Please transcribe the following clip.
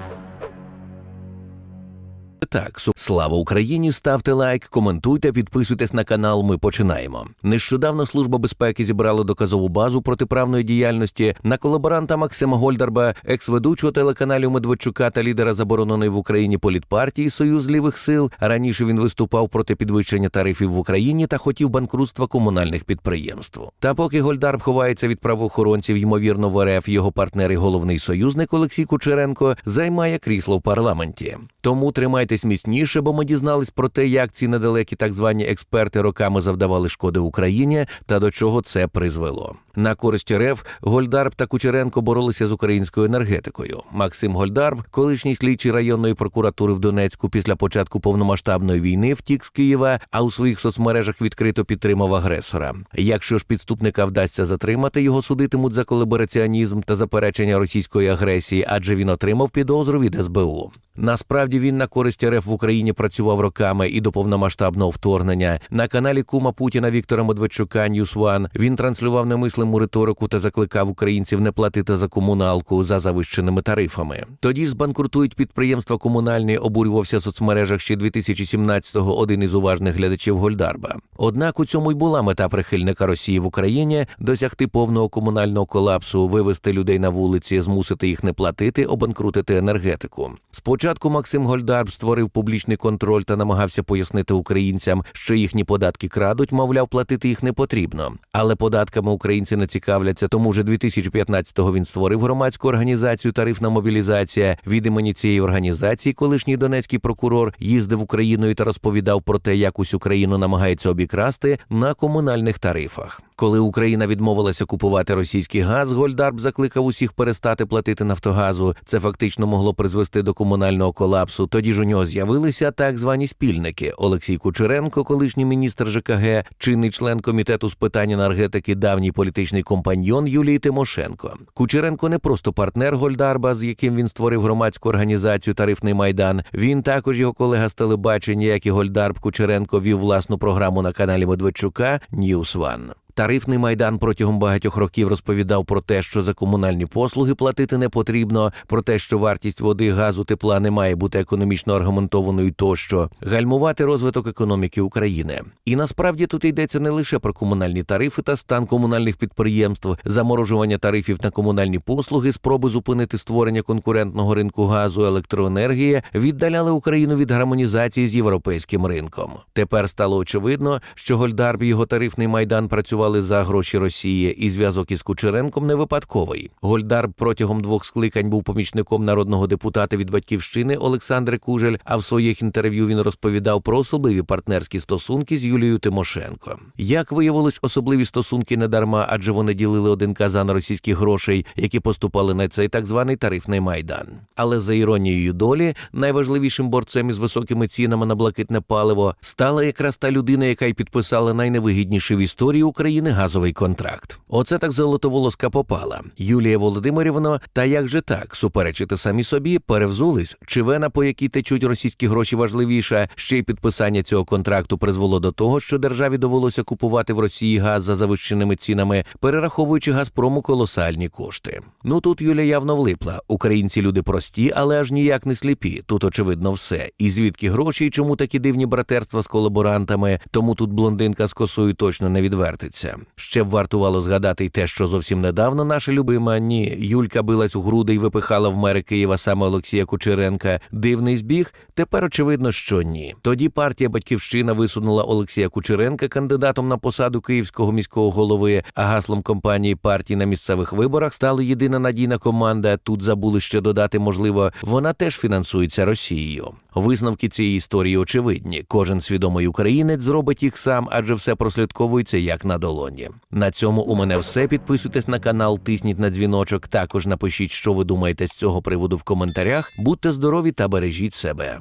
Thank you. Так, слава Україні! Ставте лайк, коментуйте, підписуйтесь на канал. Ми починаємо. Нещодавно служба безпеки зібрала доказову базу протиправної діяльності на колаборанта Максима Гольдарба, екс-ведучого телеканалів Медведчука та лідера забороненої в Україні політпартії Союз лівих сил. Раніше він виступав проти підвищення тарифів в Україні та хотів банкрутства комунальних підприємств. Та поки Гольдарб ховається від правоохоронців, ймовірно, в РФ його партнер і головний союзник Олексій Кучеренко займає крісло в парламенті. Тому тримайтесь міцніше, бо ми дізнались про те, як ці недалекі так звані експерти роками завдавали шкоди Україні та до чого це призвело. На користь РФ Гольдарб та Кучеренко боролися з українською енергетикою. Максим Гольдарб, колишній слідчий районної прокуратури в Донецьку, після початку повномасштабної війни втік з Києва, а у своїх соцмережах відкрито підтримав агресора. Якщо ж підступника вдасться затримати, його судитимуть за колабораціонізм та заперечення російської агресії, адже він отримав підозру від СБУ. Насправді він на користь РФ в Україні працював роками і до повномасштабного вторгнення. На каналі Кума Путіна Віктора Медведчука News One він транслював немислиму риторику та закликав українців не платити за комуналку за завищеними тарифами. Тоді ж збанкрутують підприємства комунальні, обурювався в соцмережах ще 2017-го один із уважних глядачів Гольдарба. Однак у цьому й була мета прихильника Росії в Україні досягти повного комунального колапсу, вивести людей на вулиці, змусити їх не платити, обанкрутити енергетику. Спочатку Максим Гольдарб створив публічний контроль та намагався пояснити українцям, що їхні податки крадуть, мовляв, платити їх не потрібно. Але податками українці не цікавляться. Тому вже 2015-го він створив громадську організацію Тарифна мобілізація. Від імені цієї організації колишній донецький прокурор їздив Україною та розповідав про те, як усю країну намагається обікрасти на комунальних тарифах. Коли Україна відмовилася купувати російський газ, Гольдарб закликав усіх перестати платити Нафтогазу. Це фактично могло призвести до комунального колапсу. Тоді ж у нього з'явилися так звані спільники: Олексій Кучеренко, колишній міністр ЖКГ, чинний член комітету з питань енергетики, давній політичний компаньйон Юлії Тимошенко. Кучеренко не просто партнер Гольдарба, з яким він створив громадську організацію Тарифний майдан. Він також його колега з телебачення, як і Гольдарб Кучеренко вів власну програму на каналі Медведчука News One. Тарифний майдан протягом багатьох років розповідав про те, що за комунальні послуги платити не потрібно, про те, що вартість води, газу, тепла не має бути економічно аргументованою, тощо гальмувати розвиток економіки України. І насправді тут йдеться не лише про комунальні тарифи та стан комунальних підприємств, заморожування тарифів на комунальні послуги, спроби зупинити створення конкурентного ринку газу, електроенергії віддаляли Україну від гармонізації з європейським ринком. Тепер стало очевидно, що Гольдарб і його тарифний майдан працювали за гроші Росії, і зв'язок із Кучеренком не випадковий. Гольдарб протягом двох скликань був помічником народного депутата від батьківщини Олександри Кужель. А в своїх інтерв'ю він розповідав про особливі партнерські стосунки з Юлією Тимошенко. Як виявилось, особливі стосунки не дарма, адже вони ділили один казан російських грошей, які поступали на цей так званий тарифний майдан. Але за іронією долі, найважливішим борцем із високими цінами на блакитне паливо стала якраз та людина, яка й підписала найневигідніший в історії України газовий контракт. Оце так золотоволоска попала. Юлія Володимирівна, та як же так, суперечити самі собі, перевзулись, чи вена, по якій течуть російські гроші, важливіша, ще й підписання цього контракту призвело до того, що державі довелося купувати в Росії газ за завищеними цінами, перераховуючи Газпрому колосальні кошти. Ну тут Юля явно влипла. Українці люди прості, але аж ніяк не сліпі. Тут очевидно все. І звідки гроші, і чому такі дивні братерства з колаборантами, тому тут блондинка з косою точно не відвертиться. Ще б вартувало згадати й те, що зовсім недавно наша любима ні, Юлька билась у груди і випихала в мери Києва саме Олексія Кучеренка. Дивний збіг. Тепер очевидно, що ні. Тоді партія Батьківщина висунула Олексія Кучеренка кандидатом на посаду київського міського голови, а гаслом компанії партії на місцевих виборах стала єдина надійна команда. Тут забули ще додати, можливо, вона теж фінансується Росією. Висновки цієї історії очевидні. Кожен свідомий українець зробить їх сам, адже все прослідковується як на долоні. На цьому у мене все. Підписуйтесь на канал, тисніть на дзвіночок. Також напишіть, що ви думаєте з цього приводу в коментарях. Будьте здорові та бережіть себе.